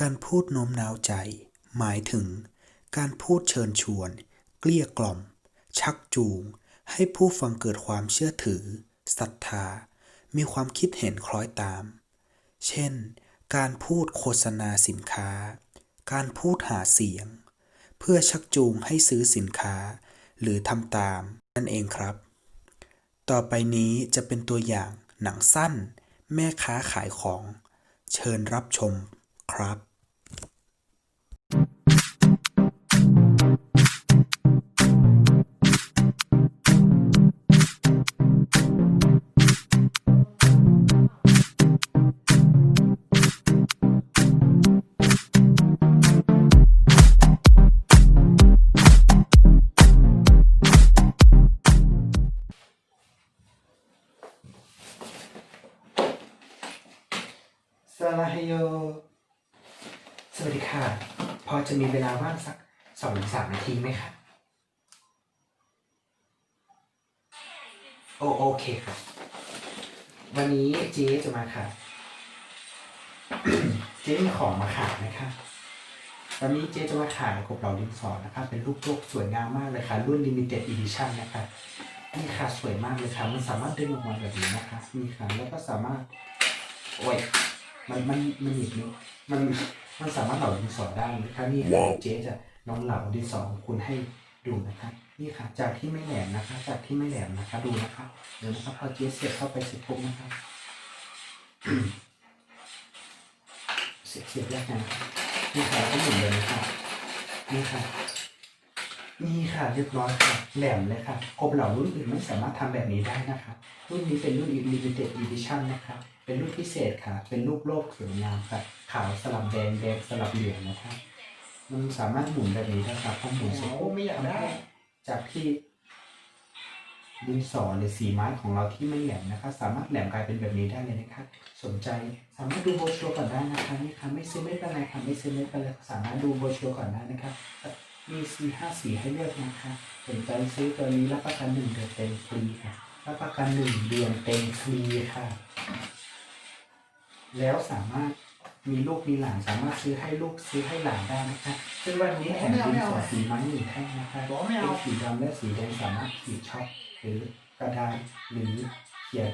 การพูดโน้มน้าวใจ หมายถึง การพูดเชิญชวน เกลี้ยกล่อม ชักจูง ให้ผู้ฟังเกิดความเชื่อถือศรัทธา มีความคิดเห็นคล้อยตาม เช่น การพูดโฆษณาสินค้า การพูดหาเสียง เพื่อชักจูงให้ซื้อสินค้า หรือทำตาม นั่นเองครับ ต่อไปนี้จะเป็นตัวอย่างหนังสั้น แม่ค้าขายของ เชิญรับชมครับ สลาฮโย สวัสดีค่ะ พอจะมีเวลาว่างสักสองถึงสามนาทีไหมคะโอโอเคค่ะ วันนี้เจ๊จะมาค่ะ เจ๊มีของมาขายนะคะวันนี้เจ๊จะมาขายกบเหล่าดินสอนะคะ เป็นรูปโลกสวยงามมากเลยค่ะ รุ่น limited edition นะคะนี่ค่ะสวยมากเลยค่ะ มันสามารถดึงออกมาแบบนี้นะคะนี่ค่ะแล้วก็สามารถ โอ้ย มันมันมันหยิบนิ้วมันมันสามารถเหลาดินสอได้นะคะนี่ค่ะเจ๊จะลองเหลาดินสอของคุณให้ดูนะคะนี่ค่ะ จากที่ไม่แหลมนะคะ จากที่ไม่แหลมนะคะ ดูนะคะเดี๋ยวนะครับพอเจ๊เสียบเข้าไปเสร็จปุ๊บนะคะเสียบเสียบแยกกันนะครับนี่ค่ะแล้วก็หมุนเลยนะคะนี่ค่ะนี่ค่ะเรียบร้อยค่ะแหลมเลยค่ะกบเหล่ารุ่นอื่นไม่สามารถทำแบบนี้ได้นะคะ รุ่นนี้เป็นรุ่น limited edition นะคะ เป็นรุ่นพิเศษค่ะ เป็นรูปโลกสวยงามค่ะ ขาวสลับแดงแดงสลับเหลืองนะคะมันสามารถหมุนแบบนี้ได้ครับพอหมุนเสร็จปุ๊บไม่อยากได้ทำให้จากที่ดินสอหรือสีไม้ของเราที่ไม่แหลมนะคะ สามารถแหลมกลายเป็นแบบนี้ได้เลยนะคะสนใจสามารถดูโบรชัวร์ก่อนได้นะคะนี่ค่ะไม่ซื้อไม่เป็นไรค่ะไม่ซื้อไม่เป็นไรสามารถดูโบรชัวร์ก่อนได้นะคะมีสีห้าสีให้เลือกนะคะสนใจซื้อตัวนี้รับประกันหนึ่งเดือนเต็มฟรีค่ะรับประกันหนึ่งเดือนเต็มฟรีค่ะ แล้วสามารถมีลูกมีหลานสามารถซื้อให้ลูกซื้อให้หลานได้นะคะซึ่งวันนี้แถมดินสอสีไม้หนึ่งแท่งนะคะบอกไม่เอาเป็นสีดำและสีแดงสามารถขีดช็อปหรือกระดาษหรือเขียน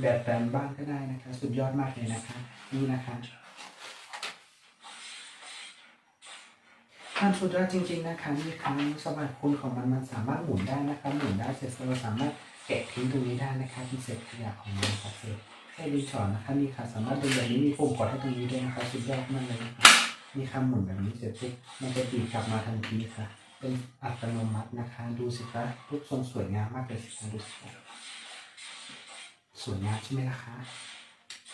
แบบแปลนบ้านก็ได้นะคะ สุดยอดมากเลยนะคะนี่นะคะท่านสุดยอดจริง ๆนะคะนี่ครั้งสมบัติคุณของมันมันสามารถหมุนได้นะคะหมุนได้เสร็จเราสามารถแกะทิ้งตรงนี้ได้นะคะที่เศษขยะของมันค่ะเศษ ให้รีสอนนะคะนี่ค่ะสามารถเป็นแบบนี้มีปุ่มกดให้ตรงนี้ด้วยนะคะสุดยอดมากเลยนะคะมีคำหมุนแบบนี้เสร็จปุ๊บมันจะดีดกลับมาทันทีค่ะ เป็นอัตโนมัตินะคะดูสิคะรูปทรงสวยงามมากเลยสิคะดูสิคะสวยงามใช่ไหมล่ะคะ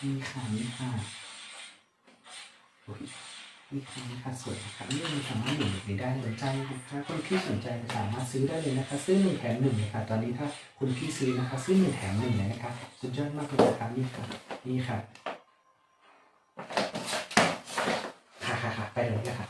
นี่ค่ะนี่ค่ะ นี่ค่ะนี่ค่ะสวยนะครับนี่มันสามารถหมุนแบบนี้ได้สนใจนะคะคนที่สนใจสามารถซื้อได้เลยนะคะ ซื้อหนึ่งแถมหนึ่งเลยค่ะตอนนี้ถ้าคุณพี่ซื้อนะคะ ซื้อหนึ่งแถมหนึ่งเลยนะคะสุดยอดมากเลยนะคะนี่ค่ะนี่ค่ะค่ะค่ะค่ะไปเลยนะคะ